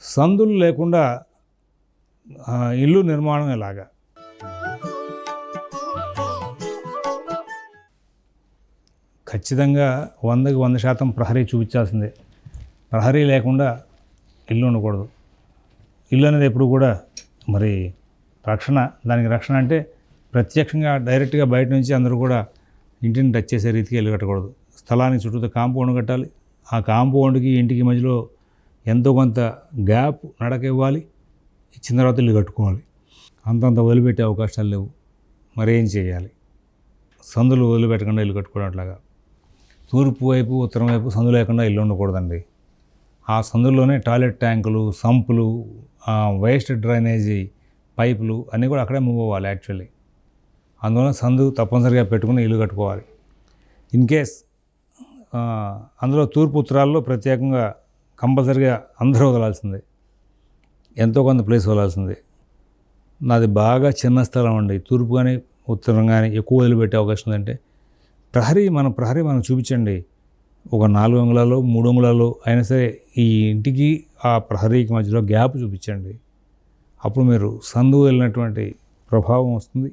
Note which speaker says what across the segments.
Speaker 1: సందులు లేకుండా ఇల్లు నిర్మాణం ఎలాగా? ఖచ్చితంగా వందకి వంద శాతం ప్రహరీ చూపించాల్సిందే. ప్రహరీ లేకుండా ఇల్లు ఉండకూడదు. ఇల్లు అనేది ఎప్పుడు కూడా మరి రక్షణ దానికి రక్షణ అంటే ప్రత్యక్షంగా డైరెక్ట్గా బయట నుంచి అందరూ కూడా ఇంటిని టచ్ చేసే రీతికి ఇల్లు కట్టకూడదు. స్థలానికి చుట్టూ కాంపౌండ్ కట్టాలి. ఆ కాంపౌండ్కి ఇంటికి మధ్యలో ఎంతో కొంత గ్యాప్ నడక ఇవ్వాలి ఇచ్చిన తర్వాత ఇల్లు కట్టుకోవాలి. అంతంత వదిలిపెట్టే అవకాశాలు లేవు. మరేం చేయాలి? సందులు వదిలిపెట్టకుండా ఇల్లు కట్టుకోవడం అట్లాగా. తూర్పు వైపు ఉత్తరం వైపు సందు లేకుండా ఇల్లు ఉండకూడదండి. ఆ సందుల్లోనే టాయిలెట్ ట్యాంకులు సంపులు వేస్ట్ డ్రైనేజీ పైపులు అన్నీ కూడా అక్కడే మూవ్ అవ్వాలి యాక్చువల్లీ. అందువల్ల సందు తప్పనిసరిగా పెట్టుకుని ఇల్లు కట్టుకోవాలి. ఇన్ కేస్ అందులో తూర్పు ఉత్తరాల్లో ప్రత్యేకంగా కంపల్సరిగా అందరూ వదలాల్సిందే. ఎంతో కొంత ప్లేస్ వదలాల్సిందే. నాది బాగా చిన్న స్థలం అండి. తూర్పు కానీ ఉత్తరం కానీ ఎక్కువ వదిలిపెట్టే అవకాశం ఉందంటే ప్రహరీ మన ప్రహరీ మనం చూపించండి. ఒక నాలుగు అంగుళాలు మూడు అంగుళాలు అయినా సరే ఈ ఇంటికి ఆ ప్రహరీకి మధ్యలో గ్యాప్ చూపించండి. అప్పుడు మీరు సందు వెళ్ళినటువంటి ప్రభావం వస్తుంది.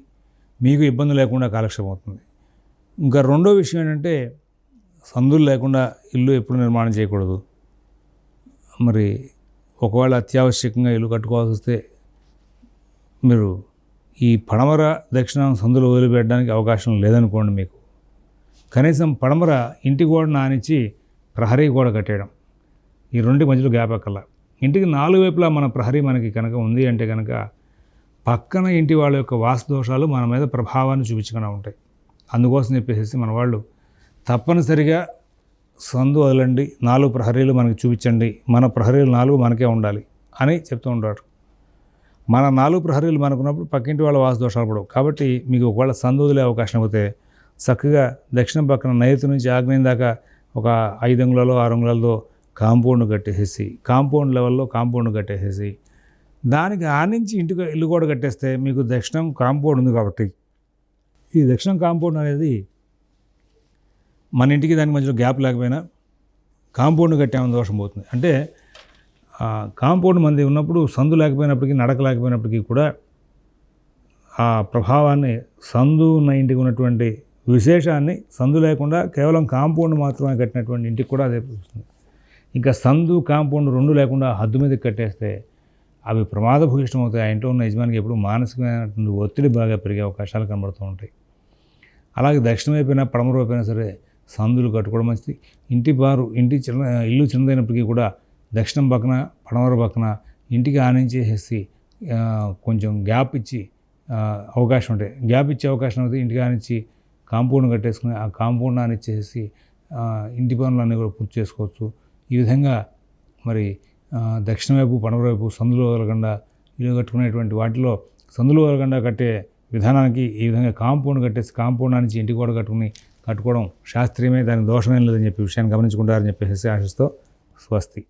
Speaker 1: మీకు ఇబ్బంది లేకుండా కాలక్షేపం అవుతుంది. ఇంకా రెండో విషయం ఏంటంటే సందులు లేకుండా ఇల్లు ఎప్పుడు నిర్మాణం చేయకూడదు. మరి ఒకవేళ అత్యావశ్యకంగా ఇల్లు కట్టుకోవాల్సి వస్తే మీరు ఈ పడమర దక్షిణ సందులు వదిలిపెట్టడానికి అవకాశం లేదనుకోండి మీకు. కనీసం పడమర ఇంటి గోడ నానిచ్చి ప్రహరీ గోడ కట్టేయడం. ఈ రెండు మధ్యలో గ్యాప్ ఎక్కల. ఇంటికి నాలుగు వైపులా మన ప్రహరీ మనకి కనుక ఉంది అంటే కనుక పక్కన ఇంటి వాళ్ళ యొక్క వాస్తు దోషాలు మన మీద ప్రభావాన్ని చూపించకుండా ఉంటాయి. అందుకోసం చెప్పేసి మన వాళ్ళు తప్పనిసరిగా సందు వదలండి నాలుగు ప్రహరీలు మనకి చూపించండి మన ప్రహరీలు నాలుగు మనకే ఉండాలి అని చెప్తూ ఉంటారు. మన నాలుగు ప్రహరీలు మనకున్నప్పుడు పక్కింటి వాళ్ళ వాసదోషాలు దోషాలు పడవు. కాబట్టి మీకు ఒకవేళ సందు వదిలే అవకాశం పోతే చక్కగా దక్షిణ పక్కన నైరుతి నుంచి ఆగ్నేయం దాకా ఒక ఐదు అంగుళాలు ఆరు అంగుళాలతో కాంపౌండ్ కట్టేసేసి కాంపౌండ్ లెవెల్లో కాంపౌండ్ కట్టేసేసి దానికి ఆ నుంచి ఇంటికి ఇల్లు కూడా కట్టేస్తే మీకు దక్షిణం కాంపౌండ్ ఉంది కాబట్టి. ఈ దక్షిణం కాంపౌండ్ అనేది మన ఇంటికి దానికి మధ్యలో గ్యాప్ లేకపోయినా కాంపౌండ్ కట్టామని దోషం పోతుంది. అంటే కాంపౌండ్ మంది ఉన్నప్పుడు సందు లేకపోయినప్పటికీ నడక లేకపోయినప్పటికీ కూడా ఆ ప్రభావాన్ని సందు ఉన్న ఇంటికి ఉన్నటువంటి విశేషాన్ని సందు లేకుండా కేవలం కాంపౌండ్ మాత్రమే కట్టినటువంటి ఇంటికి కూడా అదే చూస్తుంది ఇంకా సందు కాంపౌండ్ రెండు లేకుండా హద్దు మీదకి కట్టేస్తే అవి ప్రమాదభూయిష్టం అవుతాయి ఆ ఇంట్లో ఉన్న యజమానికి ఎప్పుడు మానసికమైనటువంటి ఒత్తిడి బాగా పెరిగే అవకాశాలు కనబడుతూ ఉంటాయి. అలాగే దక్షిణం వైపున పడమర సరే సందులు కట్టుకోవడం మంచిది. ఇంటి బారు ఇంటి చిన్న ఇల్లు చిన్నదైనప్పటికీ కూడా దక్షిణం పక్కన పడమర పక్కన ఇంటికి ఆనించేసేసి కొంచెం గ్యాప్ ఇచ్చి అవకాశం ఉంటాయి గ్యాప్ ఇచ్చే అవకాశం అయితే ఇంటికి ఆనించి కాంపౌండ్ కట్టేసుకుని ఆ కాంపౌండ్ ఆనిచ్చేసి ఇంటి ఇంటి పనులన్నీ కూడా పూర్తి చేసుకోవచ్చు. ఈ విధంగా మరి దక్షిణ వైపు పడమర వైపు సందులు వదలకుండా ఇల్లు కట్టుకునేటువంటి వాటిలో సందులు వదలకుండా కట్టే విధానానికి ఈ విధంగా కాంపౌండ్ కట్టేసి కాంపౌండ్ నుంచి ఇంటి కూడా కట్టుకుని కట్టుకోవడం శాస్త్రీయమే దానికి దోషమేం లేదని చెప్పి విషయాన్ని గమనించుకుంటారని చెప్పేసి ఆశిస్తూ స్వస్తి.